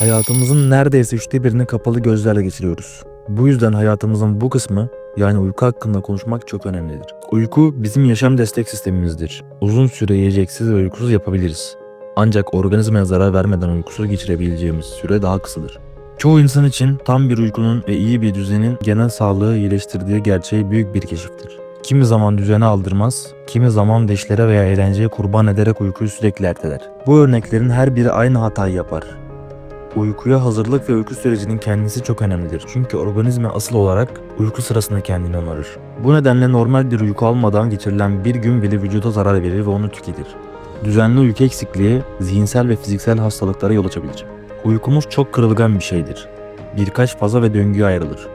Hayatımızın neredeyse üçte birini kapalı gözlerle geçiriyoruz. Bu yüzden hayatımızın bu kısmı yani uyku hakkında konuşmak çok önemlidir. Uyku bizim yaşam destek sistemimizdir. Uzun süre yiyeceksiz ve uykusuz yapabiliriz. Ancak organizmaya zarar vermeden uykusuz geçirebileceğimiz süre daha kısadır. Çoğu insan için tam bir uykunun ve iyi bir düzenin genel sağlığı iyileştirdiği gerçeği büyük bir keşiftir. Kimi zaman düzene aldırmaz, kimi zaman deşlere veya eğlenceye kurban ederek uykuyu sürekli erteler. Bu örneklerin her biri aynı hatayı yapar. Uykuya hazırlık ve uyku sürecinin kendisi çok önemlidir. Çünkü organizma asıl olarak uyku sırasında kendini onarır. Bu nedenle normal bir uyku almadan geçirilen bir gün bile vücuda zarar verir ve onu tüketir. Düzenli uyku eksikliği zihinsel ve fiziksel hastalıklara yol açabilir. Uykumuz çok kırılgan bir şeydir. Birkaç faza ve döngüye ayrılır.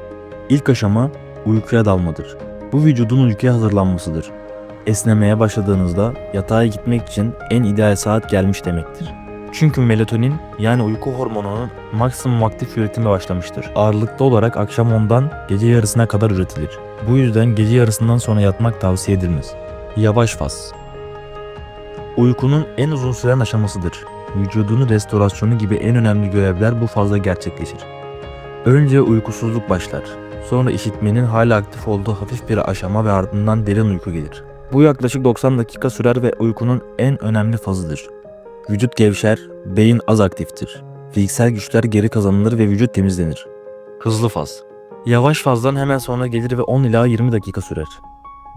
İlk aşama uykuya dalmadır. Bu vücudun uykuya hazırlanmasıdır. Esnemeye başladığınızda yatağa gitmek için en ideal saat gelmiş demektir. Çünkü melatonin yani uyku hormonunun maksimum aktif üretimi başlamıştır. Ağırlıklı olarak akşam 10'dan gece yarısına kadar üretilir. Bu yüzden gece yarısından sonra yatmak tavsiye edilmez. Yavaş faz. Uykunun en uzun süren aşamasıdır. Vücudunun restorasyonu gibi en önemli görevler bu fazla gerçekleşir. Önce uykusuzluk başlar. Sonra işitmenin hala aktif olduğu hafif bir aşama ve ardından derin uyku gelir. Bu yaklaşık 90 dakika sürer ve uykunun en önemli fazıdır. Vücut gevşer, beyin az aktiftir. Fiziksel güçler geri kazanılır ve vücut temizlenir. Hızlı faz. Yavaş fazdan hemen sonra gelir ve 10 ila 20 dakika sürer.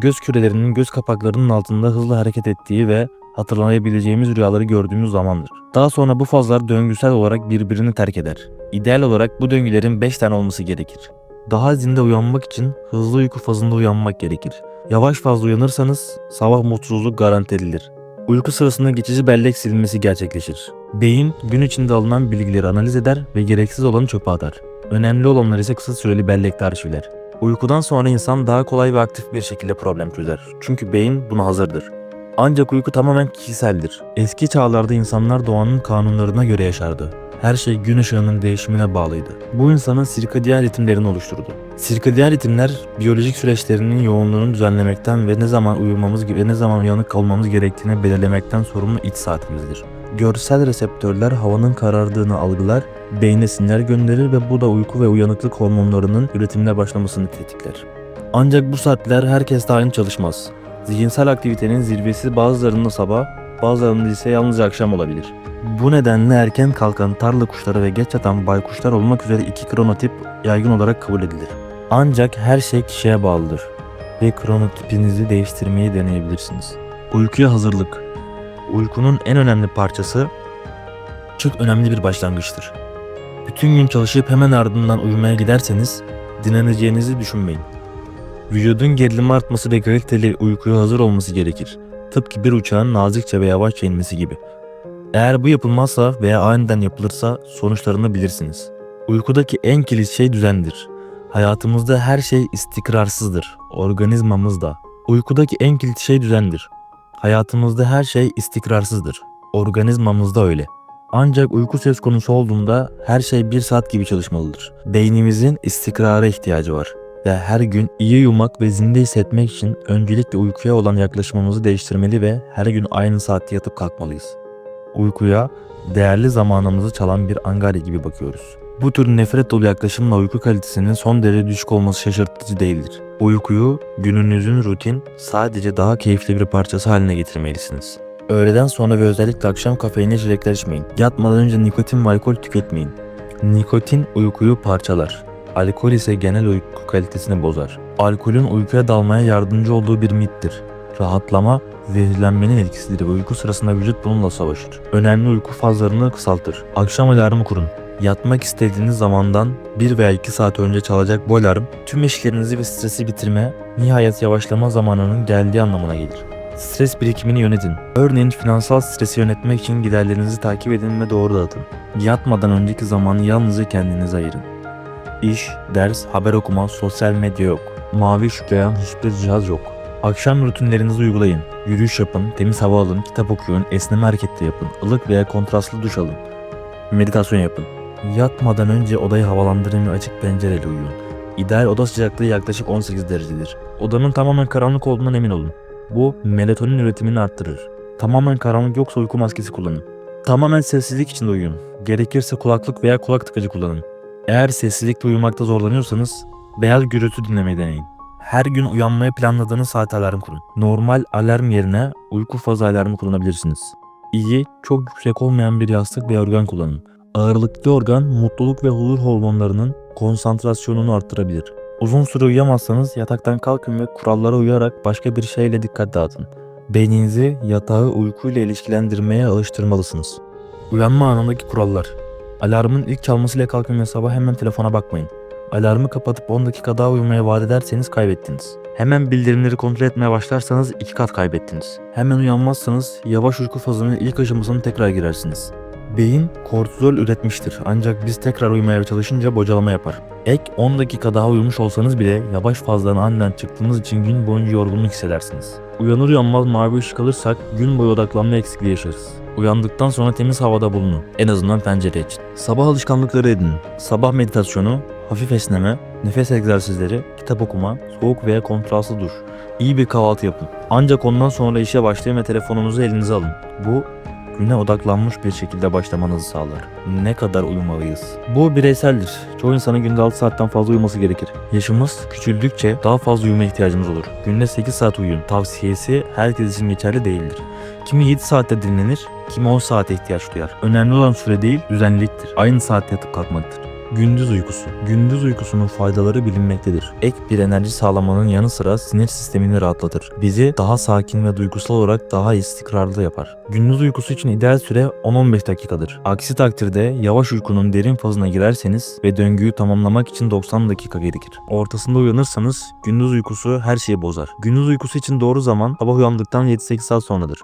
Göz kürelerinin göz kapaklarının altında hızlı hareket ettiği ve hatırlayabileceğimiz rüyaları gördüğümüz zamandır. Daha sonra bu fazlar döngüsel olarak birbirini terk eder. İdeal olarak bu döngülerin 5 tane olması gerekir. Daha zinde uyanmak için hızlı uyku fazında uyanmak gerekir. Yavaş fazla uyanırsanız sabah mutsuzluk garanti edilir. Uyku sırasında geçici bellek silinmesi gerçekleşir. Beyin gün içinde alınan bilgileri analiz eder ve gereksiz olanı çöpe atar. Önemli olanlar ise kısa süreli bellekte arşivler. Uykudan sonra insan daha kolay ve aktif bir şekilde problem çözer. Çünkü beyin buna hazırdır. Ancak uyku tamamen kişiseldir. Eski çağlarda insanlar doğanın kanunlarına göre yaşardı. Her şey gün ışığının değişimine bağlıydı. Bu insanın sirkadiyen ritimlerini oluşturdu. Sirkadiyen ritimler biyolojik süreçlerinin yoğunluğunu düzenlemekten ve ne zaman uyumamız ve ne zaman uyanık kalmamız gerektiğini belirlemekten sorumlu iç saatimizdir. Görsel reseptörler havanın karardığını algılar, beyne sinyal gönderir ve bu da uyku ve uyanıklık hormonlarının üretimine başlamasını tetikler. Ancak bu saatler herkeste aynı çalışmaz. Zihinsel aktivitenin zirvesi bazılarında sabah, bazılarında ise yalnızca akşam olabilir. Bu nedenle erken kalkan tarla kuşları ve geç yatan baykuşlar olmak üzere iki kronotip yaygın olarak kabul edilir. Ancak her şey kişiye bağlıdır ve kronotipinizi değiştirmeyi deneyebilirsiniz. Uykuya hazırlık. Uykunun en önemli parçası çok önemli bir başlangıçtır. Bütün gün çalışıp hemen ardından uyumaya giderseniz dinleneceğinizi düşünmeyin. Vücudun gerilimi artması ve kaliteli uykuya hazır olması gerekir. Tıpkı bir uçağın nazikçe ve yavaşça inmesi gibi. Eğer bu yapılmazsa veya aniden yapılırsa sonuçlarını bilirsiniz. Uykudaki en kilit şey düzendir. Hayatımızda her şey istikrarsızdır. Organizmamız da. Uykudaki en kilit şey düzendir. Hayatımızda her şey istikrarsızdır. Organizmamız da öyle. Ancak uyku söz konusu olduğunda her şey bir saat gibi çalışmalıdır. Beynimizin istikrara ihtiyacı var ve her gün iyi uyumak ve zinde hissetmek için öncelikle uykuya olan yaklaşımımızı değiştirmeli ve her gün aynı saatte yatıp kalkmalıyız. Uykuya değerli zamanımızı çalan bir angarya gibi bakıyoruz. Bu tür nefret dolu yaklaşımla uyku kalitesinin son derece düşük olması şaşırtıcı değildir. Uykuyu gününüzün rutin, sadece daha keyifli bir parçası haline getirmelisiniz. Öğleden sonra ve özellikle akşam kafeine içecekler içmeyin. Yatmadan önce nikotin ve alkol tüketmeyin. Nikotin uykuyu parçalar. Alkol ise genel uyku kalitesini bozar. Alkolün uykuya dalmaya yardımcı olduğu bir mittir. Rahatlama, zehirlenmenin etkisidir ve uyku sırasında vücut bununla savaşır. Önemli uyku fazlarını kısaltır. Akşam alarmı kurun. Yatmak istediğiniz zamandan 1 veya 2 saat önce çalacak bu alarm tüm işlerinizi ve stresi bitirme, nihayet yavaşlama zamanının geldiği anlamına gelir. Stres birikimini yönetin. Örneğin finansal stresi yönetmek için giderlerinizi takip edin ve doğru dağıtın. Yatmadan önceki zamanı yalnızca kendinize ayırın. İş, ders, haber okuma, sosyal medya yok. Mavi ışık yayan hiçbir cihaz yok. Akşam rutinlerinizi uygulayın. Yürüyüş yapın, temiz hava alın, kitap okuyun, esneme hareketleri yapın, ılık veya kontrastlı duş alın. Meditasyon yapın. Yatmadan önce odayı havalandırın ve açık pencereyle uyuyun. İdeal oda sıcaklığı yaklaşık 18 derecedir. Odanın tamamen karanlık olduğundan emin olun. Bu melatonin üretimini arttırır. Tamamen karanlık yoksa uyku maskesi kullanın. Tamamen sessizlik içinde uyuyun. Gerekirse kulaklık veya kulak tıkacı kullanın. Eğer sessizlikte uyumakta zorlanıyorsanız beyaz gürültü dinlemeyi deneyin. Her gün uyanmayı planladığınız saat alarm kurun. Normal alarm yerine uyku fazı alarmı kullanabilirsiniz. İyi, çok yüksek olmayan bir yastık veya organ kullanın. Ağırlıklı organ mutluluk ve huzur hormonlarının konsantrasyonunu arttırabilir. Uzun süre uyuyamazsanız yataktan kalkın ve kurallara uyarak başka bir şeyle dikkat dağıtın. Beyninizi yatağı uykuyla ilişkilendirmeye alıştırmalısınız. Uyanma anındaki kurallar. Alarmın ilk çalmasıyla kalkın ve sabah hemen telefona bakmayın. Alarmı kapatıp 10 dakika daha uyumaya vaat ederseniz kaybettiniz. Hemen bildirimleri kontrol etmeye başlarsanız 2 kat kaybettiniz. Hemen uyanmazsanız yavaş uyku fazının ilk aşamasına tekrar girersiniz. Beyin kortizol üretmiştir ancak biz tekrar uyumaya çalışınca bocalama yapar. Ek 10 dakika daha uyumuş olsanız bile yavaş fazladan aniden çıktığınız için gün boyunca yorgunluk hissedersiniz. Uyanır uyanmaz mavi ışık alırsak gün boyu odaklanma eksikliği yaşarız. Uyandıktan sonra temiz havada bulunun. En azından pencere için. Sabah alışkanlıkları edinin. Sabah meditasyonu, hafif esneme, nefes egzersizleri, kitap okuma, soğuk veya kontrastlı duş. İyi bir kahvaltı yapın. Ancak ondan sonra işe başlayın ve telefonunuzu elinize alın. Bu güne odaklanmış bir şekilde başlamanızı sağlar. Ne kadar uyumalıyız? Bu bireyseldir. Çoğu insanın günde 6 saatten fazla uyuması gerekir. Yaşımız küçüldükçe daha fazla uyumaya ihtiyacımız olur. Günde 8 saat uyuyun. Tavsiyesi herkes için geçerli değildir. Kimi 7 saatte dinlenir, kimi 10 saate ihtiyaç duyar. Önemli olan süre değil, düzenliliktir. Aynı saatte yatıp kalkmaktır. Gündüz uykusu. Gündüz uykusunun faydaları bilinmektedir. Ek bir enerji sağlamanın yanı sıra sinir sistemini rahatlatır. Bizi daha sakin ve duygusal olarak daha istikrarlı yapar. Gündüz uykusu için ideal süre 10-15 dakikadır. Aksi takdirde yavaş uykunun derin fazına girerseniz ve döngüyü tamamlamak için 90 dakika gerekir. Ortasında uyanırsanız gündüz uykusu her şeyi bozar. Gündüz uykusu için doğru zaman sabah uyandıktan 7-8 saat sonradır.